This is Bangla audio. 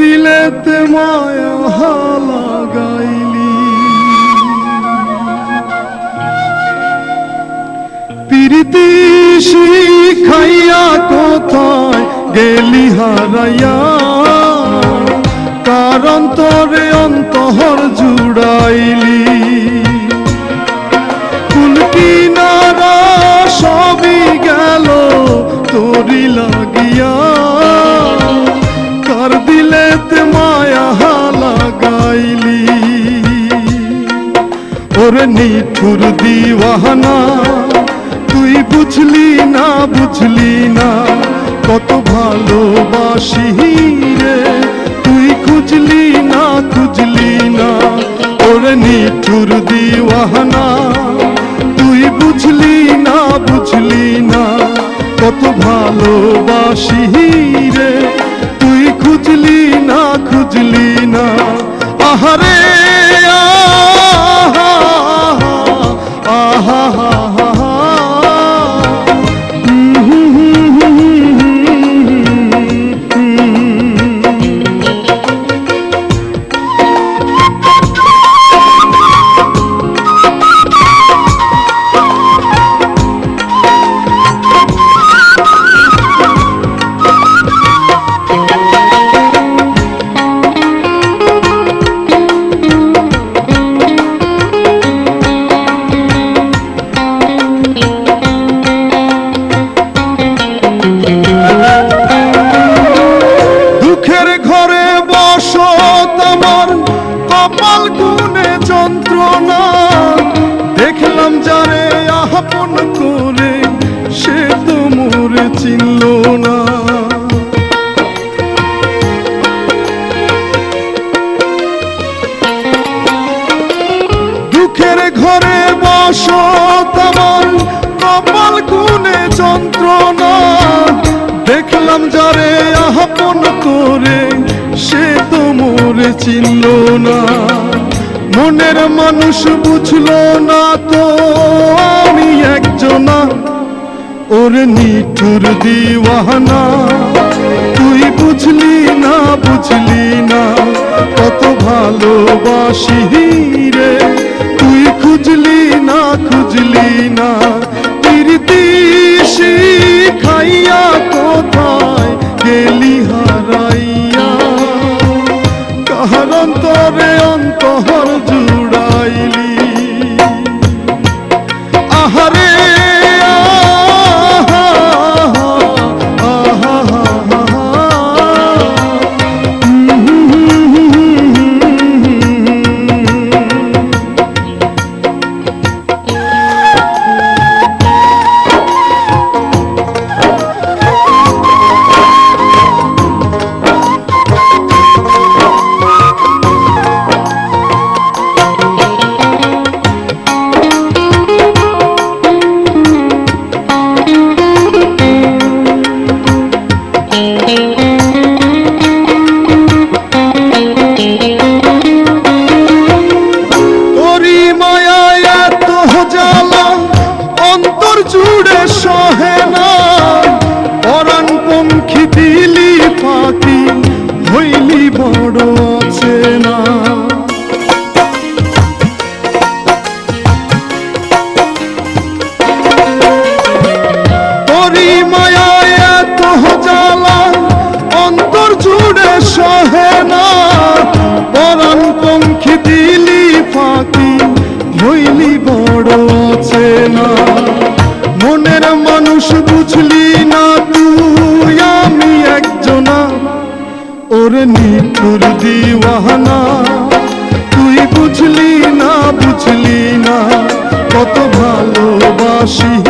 দিলেতে মায়া লাগাইলি প্রীতি শিখাইয়া কোথায় গেলি হারাইয়া? কারণ তোরে অন্তহর জুড়াইলি? ওরে নিঠুর দিওয়ানা। তুই বুঝলি না বুঝলি না, কত ভালোবাসি রে। তুই খুঁজলি না খুঁজলি না ওরে নিঠুর দিওয়ানা। তুই বুঝলি না বুঝলি না, কত ভালোবাসি রে। তুই খুঁজলি না খুঁজলি না। আহারে আহা আহা দুঃখের বসত কপাল গুনে যন্ত্রণা। দেখলাম যারে আপন করে, সে তো মোরে চিনল না। মনের মানুষ বুঝলো না তো, আমি একজনা। ওরে নিঠুর দিওয়ানা, তুই বুঝলি না বুঝলি না। কত ভালোবাসি রে, তুই খুঁজলি খুঁজলি না। জুড়ে সহে মনের মানুষ বুঝলি না তুই, আমি একজনা। ওর নিঠুর দিওয়ানা, তুই বুঝলি না বুঝলি না, কত ভালোবাসি।